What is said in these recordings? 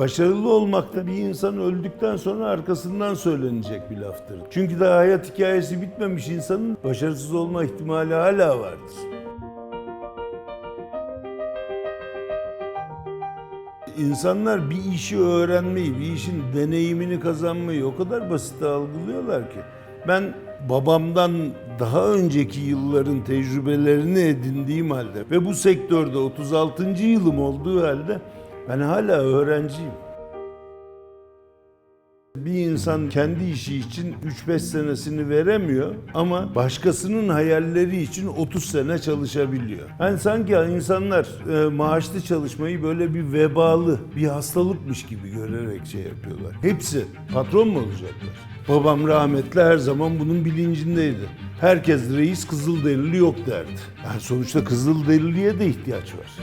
Başarılı olmak da bir insan öldükten sonra arkasından söylenecek bir laftır. Çünkü daha hayat hikayesi bitmemiş insanın başarısız olma ihtimali hala vardır. İnsanlar bir işi öğrenmeyi, bir işin deneyimini kazanmayı o kadar basit algılıyorlar ki. Ben babamdan daha önceki yılların tecrübelerini edindiğim halde ve bu sektörde 36. yılım olduğu halde ben hala öğrenciyim. Bir insan kendi işi için 3-5 senesini veremiyor ama başkasının hayalleri için 30 sene çalışabiliyor. Yani sanki insanlar e, maaşlı çalışmayı böyle bir vebalı, bir hastalıkmış gibi görerek şey yapıyorlar. Hepsi patron mu olacaklar? Babam rahmetli her zaman bunun bilincindeydi. Herkes reis Kızılderili yok derdi. Yani sonuçta Kızılderili'ye de ihtiyaç var.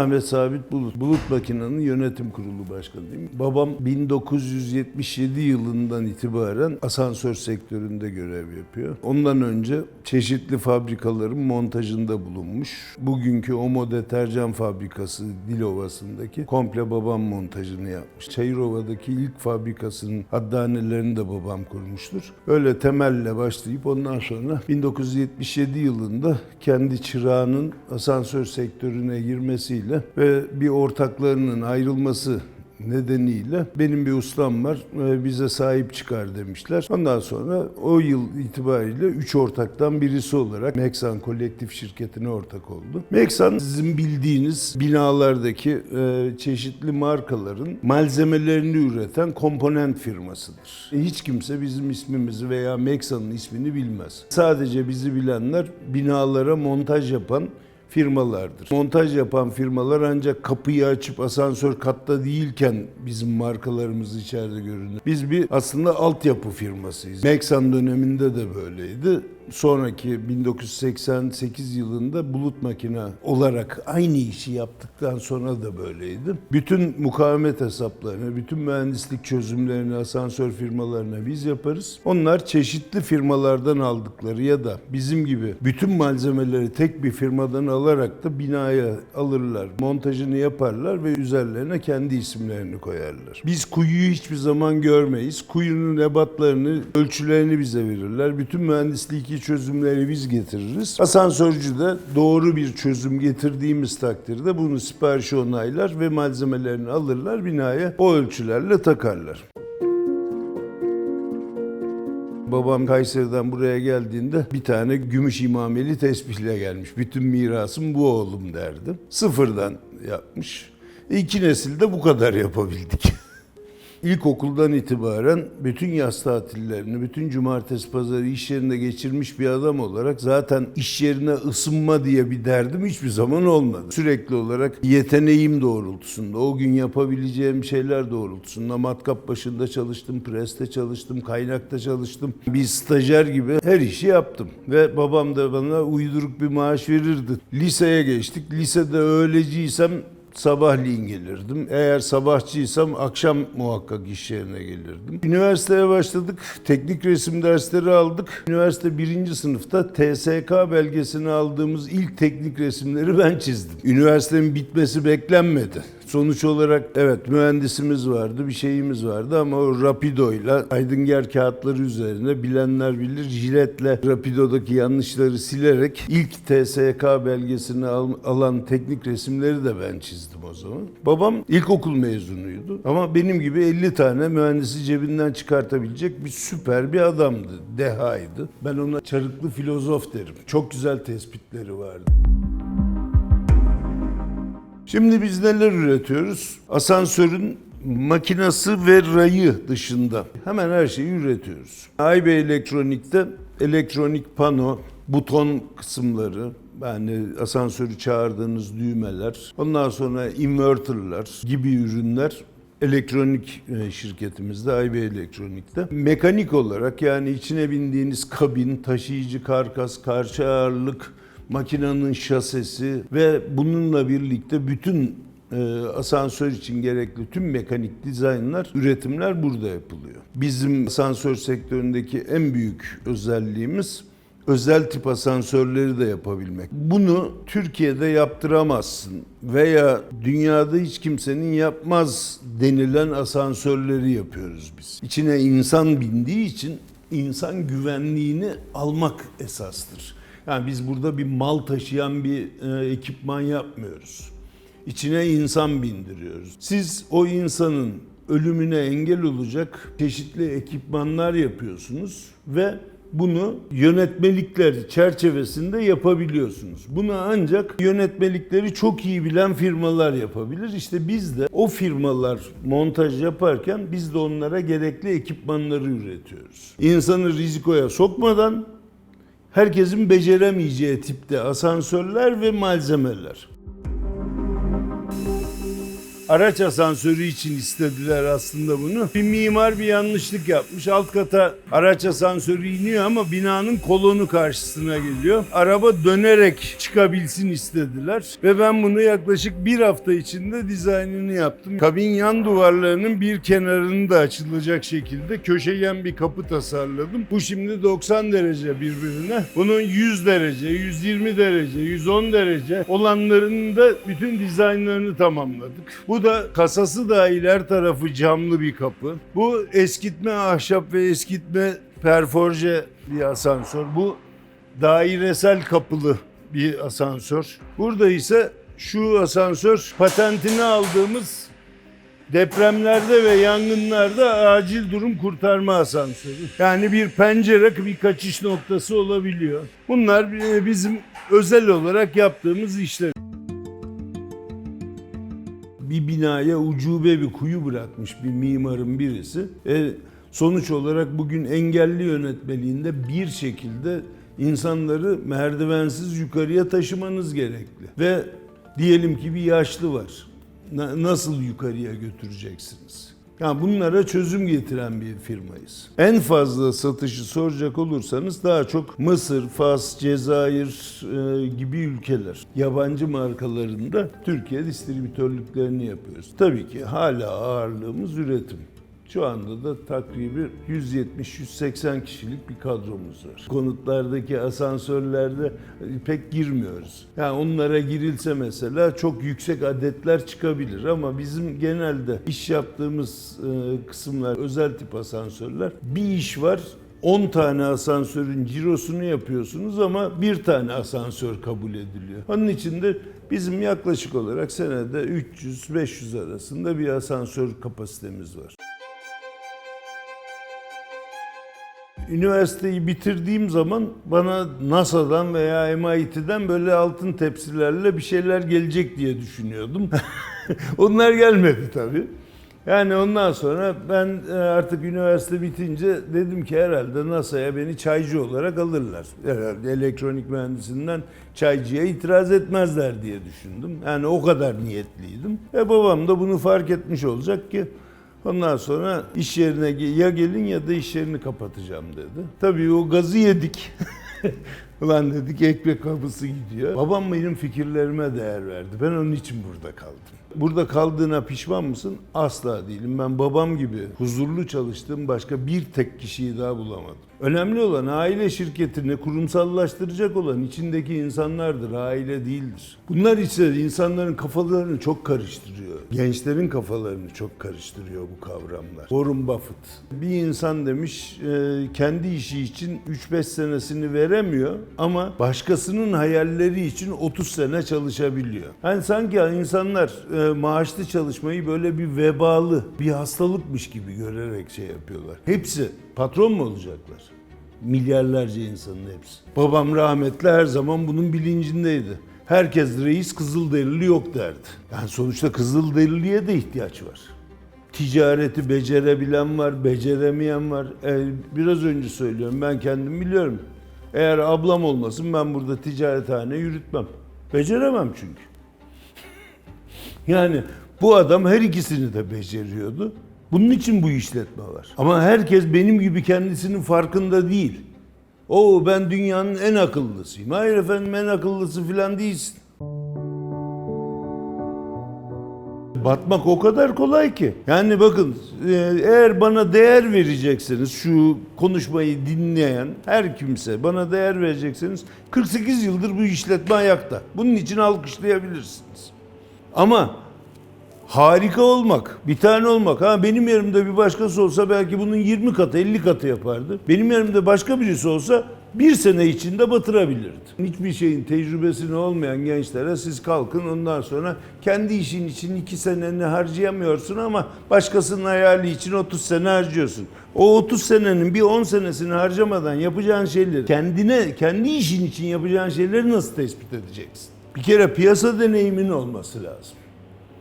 Ahmet Sabit Bulut, Bulut Makina'nın yönetim kurulu başkanıyım. Babam 1977 yılından itibaren asansör sektöründe görev yapıyor. Ondan önce çeşitli fabrikaların montajında bulunmuş. Bugünkü Omo deterjan fabrikası Dilovası'ndaki komple babam montajını yapmış. Çayırova'daki ilk fabrikasının haddanelerini de babam kurmuştur. Öyle temelle başlayıp ondan sonra 1977 yılında kendi çırağının asansör sektörüne girmesiyle ve bir ortaklarının ayrılması nedeniyle benim bir ustam var e, bize sahip çıkar demişler. Ondan sonra o yıl itibariyle üç ortaktan birisi olarak Meksan kolektif şirketine ortak oldu. Meksan sizin bildiğiniz binalardaki e, çeşitli markaların malzemelerini üreten komponent firmasıdır. Hiç kimse bizim ismimizi veya Meksan'ın ismini bilmez. Sadece bizi bilenler binalara montaj yapan firmalardır. Montaj yapan firmalar ancak kapıyı açıp asansör katta değilken bizim markalarımız içeride görünür. Biz bir aslında altyapı firmasıyız. Meksan döneminde de böyleydi. Sonraki 1988 yılında bulut makine olarak aynı işi yaptıktan sonra da böyleydi. Bütün mukavemet hesaplarını, bütün mühendislik çözümlerini asansör firmalarına biz yaparız. Onlar çeşitli firmalardan aldıkları ya da bizim gibi bütün malzemeleri tek bir firmadan alarak da binaya alırlar, montajını yaparlar ve üzerlerine kendi isimlerini koyarlar. Biz kuyuyu hiçbir zaman görmeyiz. Kuyunun ebatlarını, ölçülerini bize verirler. Bütün mühendislik çözümleri biz getiririz. Asansörcü de doğru bir çözüm getirdiğimiz takdirde bunu siparişi onaylar ve malzemelerini alırlar binaya o ölçülerle takarlar. Babam Kayseri'den buraya geldiğinde bir tane gümüş imameli tesbihle gelmiş. Bütün mirasım bu oğlum derdi. Sıfırdan yapmış. İki nesilde bu kadar yapabildik. İlkokuldan itibaren bütün yaz tatillerini, bütün cumartesi pazarı iş yerinde geçirmiş bir adam olarak zaten iş yerine ısınma diye bir derdim hiçbir zaman olmadı. Sürekli olarak yeteneğim doğrultusunda, o gün yapabileceğim şeyler doğrultusunda matkap başında çalıştım, preste çalıştım, kaynakta çalıştım. Bir stajyer gibi her işi yaptım. Ve babam da bana uyduruk bir maaş verirdi. Liseye geçtik. Lisede öğleciysem sabahleyin gelirdim. Eğer sabahçıysam akşam muhakkak iş yerine gelirdim. Üniversiteye başladık. Teknik resim dersleri aldık. Üniversite birinci sınıfta TSK belgesini aldığımız ilk teknik resimleri ben çizdim. Üniversitenin bitmesi beklenmedi. Sonuç olarak evet mühendisimiz vardı, bir şeyimiz vardı ama o Rapido'yla Aydınger kağıtları üzerine bilenler bilir jiletle Rapido'daki yanlışları silerek ilk TSK belgesini al- alan teknik resimleri de ben çizdim o zaman. Babam ilkokul mezunuydu ama benim gibi 50 tane mühendisi cebinden çıkartabilecek bir süper bir adamdı, dehaydı. Ben ona çarıklı filozof derim. Çok güzel tespitleri vardı. Şimdi biz neler üretiyoruz? Asansörün makinası ve rayı dışında hemen her şeyi üretiyoruz. AYB Elektronik'te elektronik pano, buton kısımları, yani asansörü çağırdığınız düğmeler, ondan sonra inverterlar gibi ürünler elektronik e, şirketimizde, IB Elektronik'te. Mekanik olarak yani içine bindiğiniz kabin, taşıyıcı karkas, karşı ağırlık, makinenin şasesi ve bununla birlikte bütün e, asansör için gerekli tüm mekanik dizaynlar, üretimler burada yapılıyor. Bizim asansör sektöründeki en büyük özelliğimiz özel tip asansörleri de yapabilmek. Bunu Türkiye'de yaptıramazsın veya dünyada hiç kimsenin yapmaz denilen asansörleri yapıyoruz biz. İçine insan bindiği için insan güvenliğini almak esastır. Yani biz burada bir mal taşıyan bir e, ekipman yapmıyoruz. İçine insan bindiriyoruz. Siz o insanın ölümüne engel olacak çeşitli ekipmanlar yapıyorsunuz ve bunu yönetmelikler çerçevesinde yapabiliyorsunuz. Bunu ancak yönetmelikleri çok iyi bilen firmalar yapabilir. İşte biz de o firmalar montaj yaparken biz de onlara gerekli ekipmanları üretiyoruz. İnsanı rizikoya sokmadan herkesin beceremeyeceği tipte asansörler ve malzemeler. Araç asansörü için istediler aslında bunu. Bir mimar bir yanlışlık yapmış. Alt kata araç asansörü iniyor ama binanın kolonu karşısına geliyor. Araba dönerek çıkabilsin istediler. Ve ben bunu yaklaşık bir hafta içinde dizaynını yaptım. Kabin yan duvarlarının bir kenarını da açılacak şekilde köşegen bir kapı tasarladım. Bu şimdi 90 derece birbirine. Bunun 100 derece, 120 derece, 110 derece olanlarının da bütün dizaynlarını tamamladık. Bu da kasası dahil her tarafı camlı bir kapı. Bu eskitme ahşap ve eskitme perforje bir asansör. Bu dairesel kapılı bir asansör. Burada ise şu asansör patentini aldığımız depremlerde ve yangınlarda acil durum kurtarma asansörü. Yani bir pencere, bir kaçış noktası olabiliyor. Bunlar e, bizim özel olarak yaptığımız işler. Bir binaya ucube bir kuyu bırakmış bir mimarın birisi. E, sonuç olarak bugün engelli yönetmeliğinde bir şekilde insanları merdivensiz yukarıya taşımanız gerekli. Ve diyelim ki bir yaşlı var. Na- nasıl yukarıya götüreceksiniz? Yani bunlara çözüm getiren bir firmayız. En fazla satışı soracak olursanız daha çok Mısır, Fas, Cezayir e, gibi ülkeler. Yabancı markalarında Türkiye distribütörlüklerini yapıyoruz. Tabii ki hala ağırlığımız üretim. Şu anda da takribi 170-180 kişilik bir kadromuz var. Konutlardaki asansörlerde e, pek girmiyoruz. Yani onlara girilse mesela çok yüksek adetler çıkabilir ama bizim genelde iş yaptığımız e, kısımlar özel tip asansörler. Bir iş var 10 tane asansörün cirosunu yapıyorsunuz ama bir tane asansör kabul ediliyor. Onun için de bizim yaklaşık olarak senede 300-500 arasında bir asansör kapasitemiz var. Üniversiteyi bitirdiğim zaman bana NASA'dan veya MIT'den böyle altın tepsilerle bir şeyler gelecek diye düşünüyordum. Onlar gelmedi tabii. Yani ondan sonra ben e, artık üniversite bitince dedim ki herhalde NASA'ya beni çaycı olarak alırlar. Herhalde elektronik mühendisinden çaycıya itiraz etmezler diye düşündüm. Yani o kadar niyetliydim. E babam da bunu fark etmiş olacak ki Ondan sonra iş yerine ya gelin ya da iş yerini kapatacağım dedi. Tabii o gazı yedik. Ulan dedik ekmek kapısı gidiyor. Babam benim fikirlerime değer verdi. Ben onun için burada kaldım. Burada kaldığına pişman mısın? Asla değilim. Ben babam gibi huzurlu çalıştığım başka bir tek kişiyi daha bulamadım. Önemli olan aile şirketini kurumsallaştıracak olan içindeki insanlardır, aile değildir. Bunlar ise insanların kafalarını çok karıştırıyor. Gençlerin kafalarını çok karıştırıyor bu kavramlar. Warren Buffett. Bir insan demiş e, kendi işi için 3-5 senesini veremiyor ama başkasının hayalleri için 30 sene çalışabiliyor. Yani sanki insanlar e, maaşlı çalışmayı böyle bir vebalı, bir hastalıkmış gibi görerek şey yapıyorlar. Hepsi patron mu olacaklar? Milyarlarca insanın hepsi. Babam rahmetli her zaman bunun bilincindeydi. Herkes reis Kızılderili yok derdi. Yani sonuçta Kızılderiliye de ihtiyaç var. Ticareti becerebilen var, beceremeyen var. E, biraz önce söylüyorum ben kendim biliyorum. Eğer ablam olmasın ben burada ticarethane yürütmem. Beceremem çünkü. Yani bu adam her ikisini de beceriyordu. Bunun için bu işletme var. Ama herkes benim gibi kendisinin farkında değil. O ben dünyanın en akıllısıyım. Hayır efendim en akıllısı falan değilsin. Batmak o kadar kolay ki. Yani bakın e, eğer bana değer verecekseniz şu konuşmayı dinleyen her kimse bana değer verecekseniz 48 yıldır bu işletme ayakta. Bunun için alkışlayabilirsiniz. Ama harika olmak, bir tane olmak. Ha benim yerimde bir başkası olsa belki bunun 20 katı, 50 katı yapardı. Benim yerimde başka birisi olsa bir sene içinde batırabilirdi. Hiçbir şeyin tecrübesini olmayan gençlere siz kalkın ondan sonra kendi işin için iki seneni harcayamıyorsun ama başkasının hayali için 30 sene harcıyorsun. O 30 senenin bir 10 senesini harcamadan yapacağın şeyleri kendine, kendi işin için yapacağın şeyleri nasıl tespit edeceksin? Bir kere piyasa deneyimin olması lazım.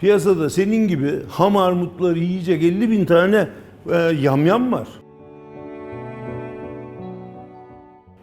Piyasada senin gibi ham armutları yiyecek 50 bin tane e, yamyam var.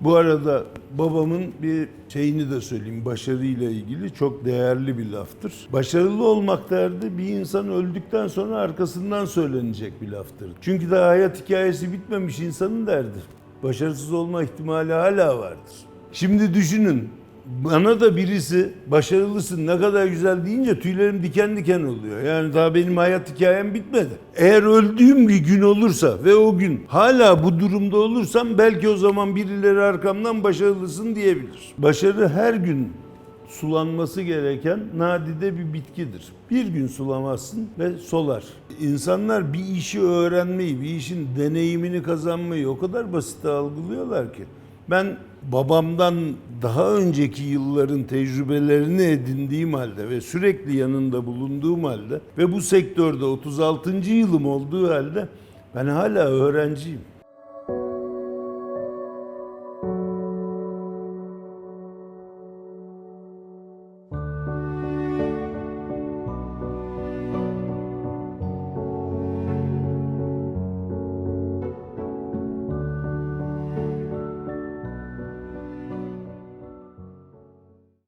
Bu arada babamın bir şeyini de söyleyeyim başarıyla ilgili çok değerli bir laftır. Başarılı olmak derdi bir insan öldükten sonra arkasından söylenecek bir laftır. Çünkü daha hayat hikayesi bitmemiş insanın derdi. Başarısız olma ihtimali hala vardır. Şimdi düşünün bana da birisi başarılısın ne kadar güzel deyince tüylerim diken diken oluyor. Yani daha benim hayat hikayem bitmedi. Eğer öldüğüm bir gün olursa ve o gün hala bu durumda olursam belki o zaman birileri arkamdan başarılısın diyebilir. Başarı her gün sulanması gereken nadide bir bitkidir. Bir gün sulamazsın ve solar. İnsanlar bir işi öğrenmeyi, bir işin deneyimini kazanmayı o kadar basit algılıyorlar ki. Ben babamdan daha önceki yılların tecrübelerini edindiğim halde ve sürekli yanında bulunduğum halde ve bu sektörde 36. yılım olduğu halde ben hala öğrenciyim.